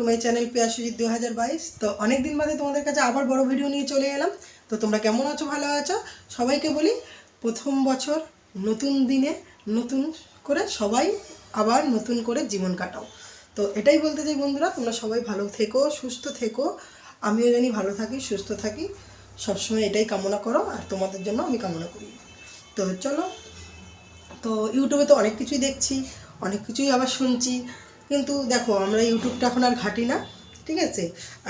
To my channel Piya Sujit দু হাজার বাইশ। তো অনেক দিন বাদে তোমাদের কাছে আবার বড় ভিডিও নিয়ে চলে এলাম। তো তোমরা কেমন আছো, ভালো আছো? সবাইকে বলি, প্রথম বছর নতুন দিনে নতুন করে সবাই আবার নতুন করে জীবন কাটাও। তো এটাই বলতে চাই বন্ধুরা, তোমরা সবাই ভালো থেকো, সুস্থ থেকো। আমিও জানি ভালো থাকি, সুস্থ থাকি। সবসময় এটাই কামনা করো, আর তোমাদের জন্য আমি কামনা করি। তো চলো, তো ইউটিউবে তো অনেক কিছুই দেখছি, অনেক কিছুই আবার শুনছি। কিন্তু দেখো আমরা ইউটিউবটা এখন আর ঘাটি না ঠিক আছে?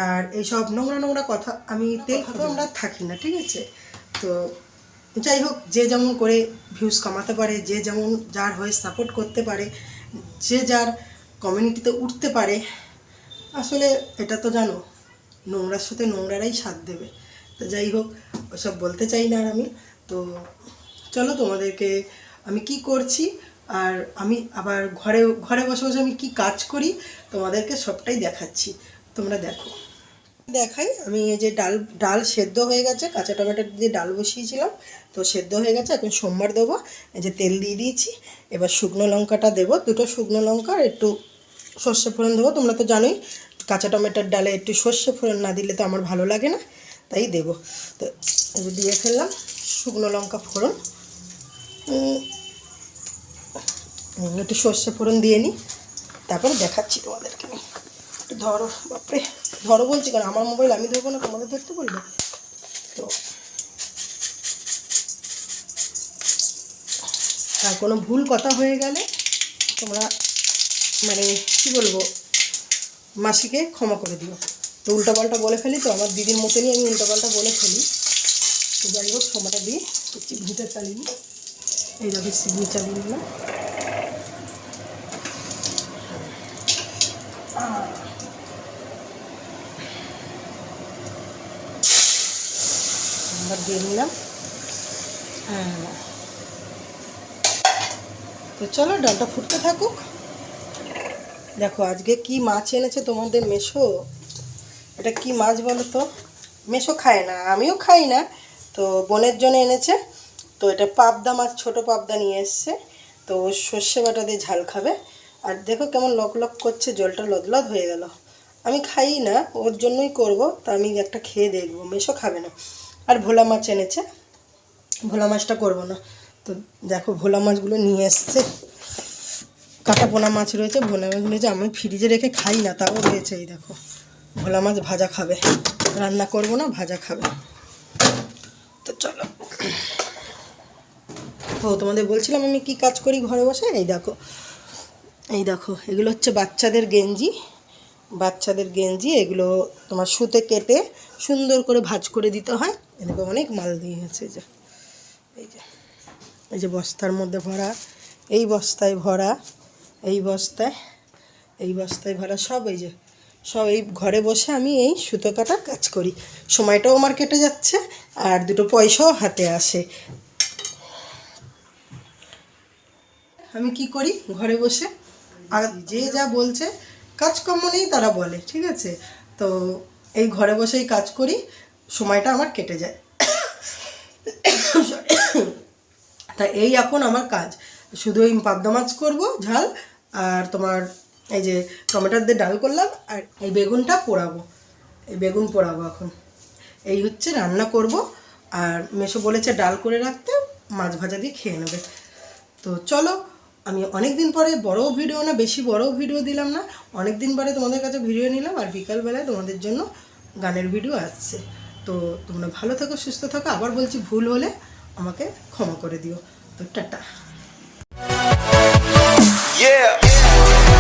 আর এইসব নোংরা নোংরা কথা আমি তেল তো আমরা থাকি না ঠিক আছে? তো যাই হোক যে যেমন করে ভিউজ কামাতে পারে যে যেমন যার হয়ে সাপোর্ট করতে পারে যে যার কমিউনিটিতে উঠতে পারে আসলে এটা তো জানো নোংরার সাথে নোংরারাই সাথ দেবে। তো যাই হোক ওসব বলতে চাই না আর আমি। তো চলো তোমাদেরকে আমি কি করছি আর আমি আবার ঘরে ঘরে বসে বসে আমি কি কাজ করি, তোমাদেরকে সবটাই দেখাচ্ছি। তোমরা দেখো। দেখাই, আমি এই যে ডাল ডাল সেদ্ধ হয়ে গেছে, কাঁচা টমেটো দিয়ে ডাল বসিয়েছিলাম, তো সেদ্ধ হয়ে গেছে, এখন সোমবার দেবো, এই যে তেল দিয়ে দিয়েছি, এবার শুকনো লঙ্কাটা দেবো, দুটো শুকনো লঙ্কা আর একটু সর্ষে ফোড়ন দেবো, তোমরা তো জানোই, কাঁচা টমেটোর ডালে একটু সর্ষে ফোড়ন না দিলে তো আমার ভালো লাগে না, তাই দেবো। তো দিয়ে ফেললাম শুকনো লঙ্কা ফোড়ন। একটু সর্ষে ফোড়ন দিয়ে নিই। তারপরে দেখাচ্ছি তোমাদেরকে। আমি একটু ধরো, বাপরে। ধরো বলছি কারণ আমার মোবাইল আমি ধরবো না, তোমাদের ধরতে বলব? তো, আর কোনো ভুল কথা হয়ে গেলে তোমরা মানে কি বলব, মাসিকে ক্ষমা করে দিও। তো উল্টাপাল্টা বলে ফেলি তো, আমার দিদির মতনই আমি উল্টাপাল্টা বলে ফেলি। তো যাই হোক, ক্ষমাটা দিয়ে চিমনিটা চালিয়ে। এই দেখো চিমনি চালিয়ে নিলাম আমরা দিয়ে নিলাম হ্যাঁ। তো চলো, ডালটা ফুটতে থাকুক। দেখো, আজকে কি মাছ এনেছে তোমাদের মেশো? এটা কি মাছ বলো তো? মেশো খায় না, আমিও খাই না। তো বোনের জন্য এনেছে। তো এটা পাবদা মাছ, ছোট পাবদা নিয়ে এসছে। তো সর্ষে বাটা দিয়ে ঝাল খাবে। আর দেখো কেমন লক লক করছে, জলটা লদলদ হয়ে গেল। আমি খাই না, ওর জন্যই করব, তা আমি একটা খেয়ে দেখব মেশো খাবে না। আর ভোলা মাছ এনেছে, ভোলা মাছটা করব না। তো দেখো ভোলা মাছগুলো নিয়ে এসছে। কাটা পোনা মাছ রয়েছে, ভোলা মাছ রয়েছে আমি ফ্রিজে রেখে খাই না, তাও রয়েছে এই দেখো। ভোলা মাছ ভাজা খাবে, রান্না করব না, ভাজা খাবে। তো চলো। ও তোমাদের বলছিলাম আমি কি কাজ করি ঘরে বসে? এই দেখো এই দেখো, এগুলো হচ্ছে বাচ্চাদের গেঞ্জি। বাচ্চাদের গেঞ্জি, এগুলো তোমার সুতে কেটে সুন্দর করে ভাজ করে দিতে হয়। এদিকে অনেক মাল দিয়েছে এই যে। এই যে এই যে বস্তার মধ্যে ভরা, এই বস্তায় ভরা, এই বস্তায় এই বস্তায় ভরা, সব এই যে, সব এই ঘরে বসে আমি এই সুতো কাটার কাজ করি। সময়টাও আমার কেটে যাচ্ছে, আর দুটো পয়সাও হাতে আসে। আমি কি করি? ঘরে বসে আর যে যা বলছে কাজকর্ম নেই তারা বলে ঠিক আছে? তো এই ঘরে বসেই কাজ করি সময়টা আমার কেটে যায়। তা এই এখন আমার কাজ। শুধু ওই পাবদা মাছ করব ঝাল আর তোমার এই যে টমেটোর দিয়ে ডাল করলাম আর এই বেগুনটা পোড়াবো। এই বেগুন পোড়াবো এখন। এই হচ্ছে রান্না করব আর মেশো বলেছে ডাল করে রাখতে মাছ ভাজা দিয়ে খেয়ে নেবে। তো চলো আমি অনেক দিন পরে বড় ভিডিও না, বেশি বড় ভিডিও দিলাম না অনেক দিন পরে তোমাদের কাছে ভিডিও নিলাম আর বিকালবেলায় তোমাদের জন্য গানের ভিডিও আসছে। তো তোমরা ভালো থাকো, সুস্থ থাকো, আবার বলছি ভুল হলে আমাকে ক্ষমা করে দিও। তো টাটা। Yeah.